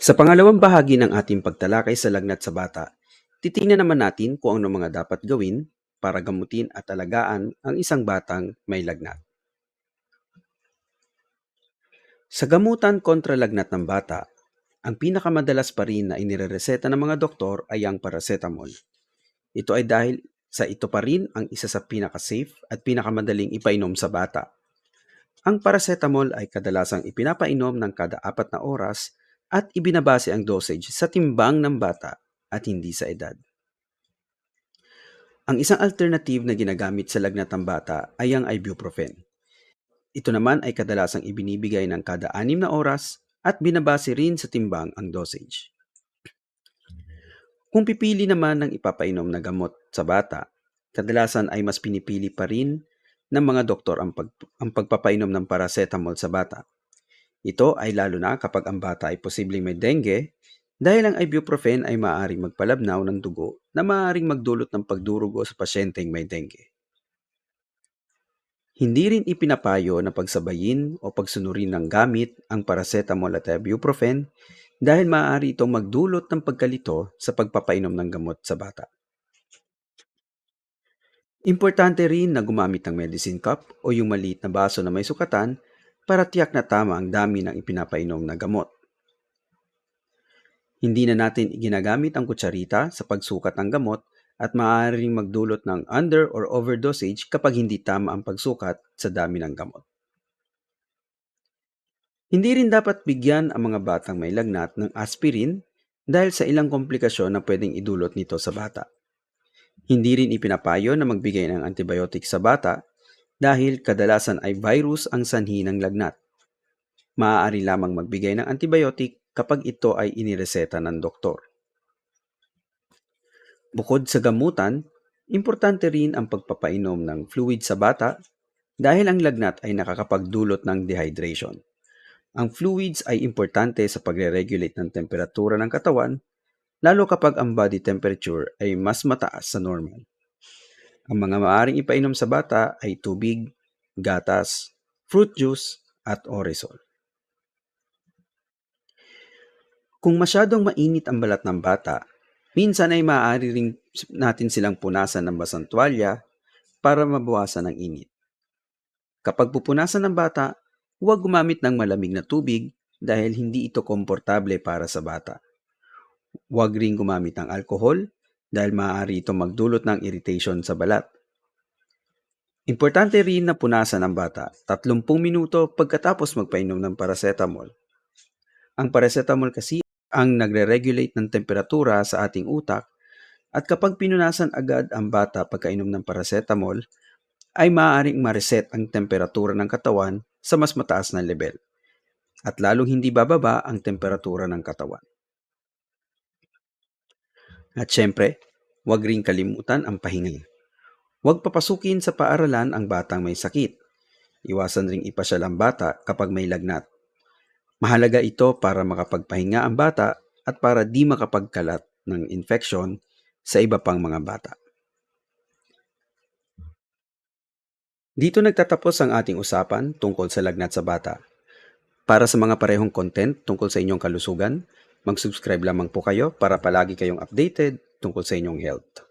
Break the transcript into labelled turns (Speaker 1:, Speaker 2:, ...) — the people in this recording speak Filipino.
Speaker 1: Sa pangalawang bahagi ng ating pagtalakay sa lagnat sa bata, titingnan naman natin kung ano mga dapat gawin para gamutin at alagaan ang isang batang may lagnat. Sa gamutan kontra lagnat ng bata, ang pinakamadalas pa rin na inirereseta ng mga doktor ay ang paracetamol. Ito ay dahil sa ito pa rin ang isa sa pinaka-safe at pinakamadaling ipainom sa bata. Ang paracetamol ay kadalasang ipinapainom ng kada apat na oras at ibinabase ang dosage sa timbang ng bata at hindi sa edad. Ang isang alternative na ginagamit sa lagnat ng bata ay ang ibuprofen. Ito naman ay kadalasang ibinibigay ng kada anim na oras at binabase rin sa timbang ang dosage. Kung pipili naman ng ipapainom na gamot sa bata, kadalasan ay mas pinipili pa rin ng mga doktor ang, pag, ang pagpapainom ng paracetamol sa bata. Ito ay lalo na kapag ang bata ay posibleng may dengue dahil ang ibuprofen ay maaaring magpalabnaw ng dugo na maaaring magdulot ng pagdurugo sa pasyenteng may dengue. Hindi rin ipinapayo na pagsabayin o pagsunurin ng gamit ang paracetamol at ibuprofen dahil maaari itong magdulot ng pagkalito sa pagpapainom ng gamot sa bata. Importante rin na gumamit ng medicine cup o yung maliit na baso na may sukatan para tiyak na tama ang dami ng ipinapainom na gamot. Hindi na natin ginagamit ang kutsarita sa pagsukat ng gamot at maaaring magdulot ng under or overdosage kapag hindi tama ang pagsukat sa dami ng gamot. Hindi rin dapat bigyan ang mga batang may lagnat ng aspirin dahil sa ilang komplikasyon na pwedeng idulot nito sa bata. Hindi rin ipinapayo na magbigay ng antibiotic sa bata dahil kadalasan ay virus ang sanhi ng lagnat. Maaari lamang magbigay ng antibiotic kapag ito ay inireseta ng doktor. Bukod sa gamutan, importante rin ang pagpapainom ng fluid sa bata dahil ang lagnat ay nakakapagdulot ng dehydration. Ang fluids ay importante sa pagre-regulate ng temperatura ng katawan, lalo kapag ang body temperature ay mas mataas sa normal. Ang mga maaaring ipainom sa bata ay tubig, gatas, fruit juice, at oresol. Kung masyadong mainit ang balat ng bata, minsan ay maaari rin natin silang punasan ng basang tuwalya para mabawasan ang init. Kapag pupunasan ng bata, huwag gumamit ng malamig na tubig dahil hindi ito komportable para sa bata. Huwag ring gumamit ng alkohol dahil maaari ito magdulot ng irritation sa balat. Importante rin na punasan ang bata 30 minuto pagkatapos magpainom ng paracetamol. Ang paracetamol kasi ang nagre-regulate ng temperatura sa ating utak at kapag pinunasan agad ang bata pagkainom ng paracetamol, ay maaaring ma-reset ang temperatura ng katawan sa mas mataas na level at lalong hindi bababa ang temperatura ng katawan. At syempre, huwag ring kalimutan ang pahinga. Huwag papasukin sa paaralan ang batang may sakit. Iwasan ring ipasyal ang bata kapag may lagnat. Mahalaga ito para makapagpahinga ang bata at para di makapagkalat ng infeksyon sa iba pang mga bata. Dito nagtatapos ang ating usapan tungkol sa lagnat sa bata. Para sa mga parehong content tungkol sa inyong kalusugan, mag-subscribe lamang po kayo para palagi kayong updated tungkol sa inyong health.